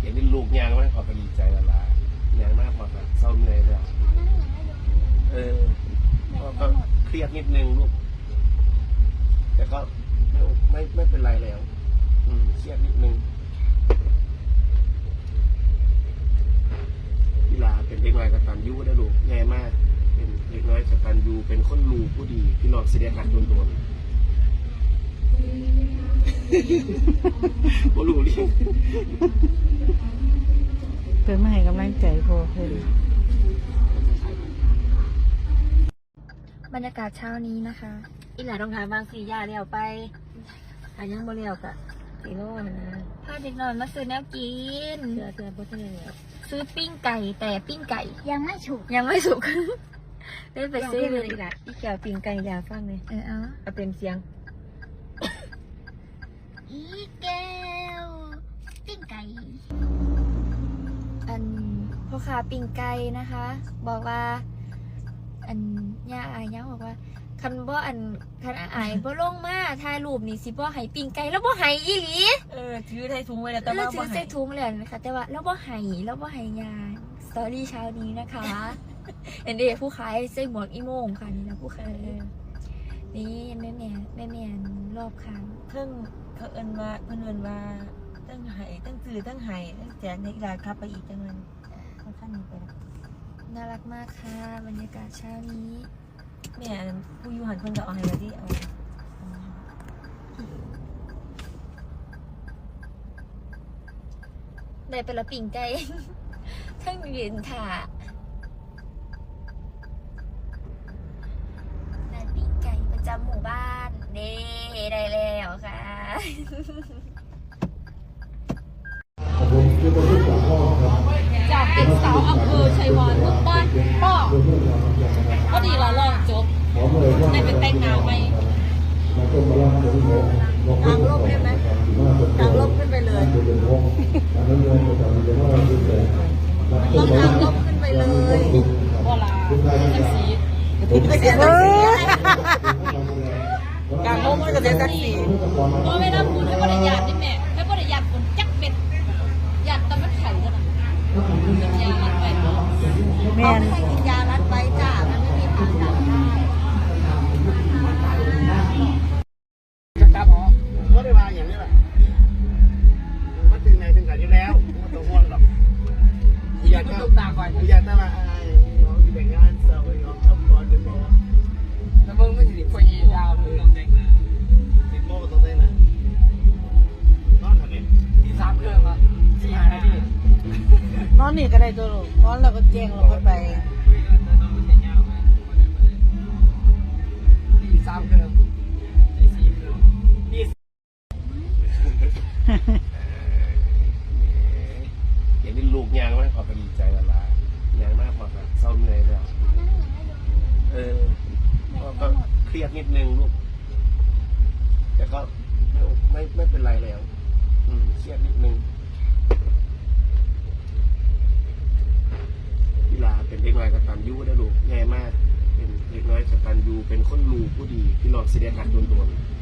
เห็นนี่ลูกยางมากพอก็ดีใจละละยางมากพอก็เศร้าเหนื่อยแล้วเออพอก็เครียดนิดนึงลูก แต่ก็ไม่ไม่ไม่เป็นไรแล้วอืมเครียดนิดนึงกีฬาเป็นเด็กน้อยกตันยูได้ลูกแย่มาก เป็นเด็กน้อยกตันยูเป็นคนลูผู้ดี พี่น้องเสียหักโดโดนๆ บ่รู้เรื่องเพิ่นมาให้กำลังใจพ่อเพิ่นบรรยากาศเช้านี้นะคะ อีหลาต้องถามบางสียาเลี้ยวไปอายังบ่เลี้ยวกะสีโลนะพาเด็กน้อยมาซื้อแนวกินเสือเสือบ่ทันได้เลี้ยวซื้อปิ้งไก่แต่ปิ้งไก่ยังไม่ฉุกยังไม่สุก ได้ไปไปซื้ซื้ออเลเลยยอีหลาอีแก้วปิงไก่ยาฟังเลยเออเอา เอาเต็มเสียง อีแก้วปิ้งไก่ อันพ่อค้าปิ้งไก่นะคะ บอกว่า อันย่าอายย่าบอกว่า คันบ่อันคันอายบ่ลงมาถ่ายรูปนี่สิบ่ให้ปิ้งไก่แล้วบ่ให้อีหลีเออถือไทยถุงไว้แล้วแต่แล้วว่าถืบ่อให้ใส่ถุงเลยนะคะ แต่ว่าแล้วบ่ให้แล้วบ่ให้ยาสตอรี่เช้านี้นะคะเอ็นเดผู้ขายใส่หมวกอีโมงค่ะนี่นะผู้ขายนี่แม่แม่แม่แม่รอบค้างเพิ่ง เขาเอิ้นว่าเพิ่นเอิ้นว่าตั้งไห้ตั้งซื้อตั้งไห้ตั้งแจกในอีหลาขับไปอีกจังเลยเขาขั้นนี้ไปแล้วน่ารักมากค่ะบรรยากาศเช้านี้แม่อันผู้อยู่หันเพิ่นก็เอาให้แล้วดิเอาเอาได้ไปละปิ่งไก่ทั้งยืนถ่าได้ปิ่งไก่ประจำหมู่บ้านเด้ได้แล้วค่ะ จากเด็กสาวอำเภอชัยวานลูกบ้านป้อพอดีเราลองจบได้เป็นแต่งงานไหมกางร่มได้ไหมกางร่มขึ้นไปเลยต้องกางร่มขึ้นไปเลยเวลาจังสีกางร่ม มันก็เสียสักสีเพราะเวลาพูดให้บริยาทนี่แม่ให้บริยาทคนจักเป็ดหยาดตะมันไข่กันนะยาลัดไปเนาะแม่นให้กินยารัดไว้จ้า อนนี่ก็ได้ตัวลูกนอนแล้วก็แจ้งเราก็ไปที่สามเครื่องที่สี่เครื่องที่เห็นนี่ลูกยางมากพอก็ดีใจและละยางมากพอก็เศร้าเหนื่อยแล้วเออก็เครียดนิดนึงลูก แต่ก็ไม่ไม่ไม่เป็นไรแล้ว อืมเครียดนิดนึงกีฬาเป็นเด็กน้อยกตันยูได้ลูกแันยูเป็นคนรูผู้ดีพี่น้องเสียหักโดนโดนๆ